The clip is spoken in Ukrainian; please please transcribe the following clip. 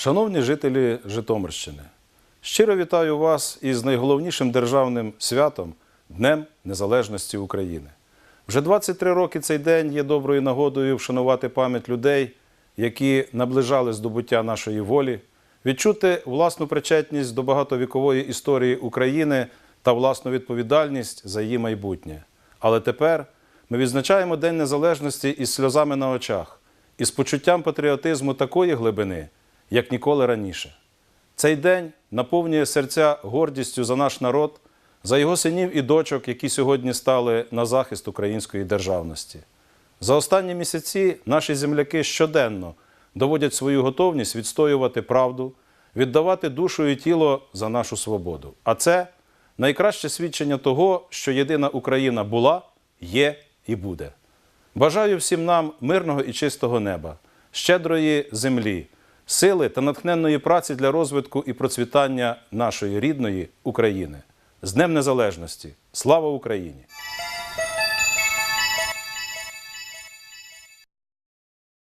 Шановні жителі Житомирщини, щиро вітаю вас із найголовнішим державним святом Днем Незалежності України. Вже 23 роки цей день є доброю нагодою вшанувати пам'ять людей, які наближали здобуття нашої волі, відчути власну причетність до багатовікової історії України та власну відповідальність за її майбутнє. Але тепер ми відзначаємо День Незалежності із сльозами на очах, із почуттям патріотизму такої глибини, як ніколи раніше. Цей день наповнює серця гордістю за наш народ, за його синів і дочок, які сьогодні стали на захист української державності. За останні місяці наші земляки щоденно доводять свою готовність відстоювати правду, віддавати душу і тіло за нашу свободу. А це найкраще свідчення того, що єдина Україна була, є і буде. Бажаю всім нам мирного і чистого неба, щедрої землі, сили та натхненної праці для розвитку і процвітання нашої рідної України. З Днем Незалежності! Слава Україні!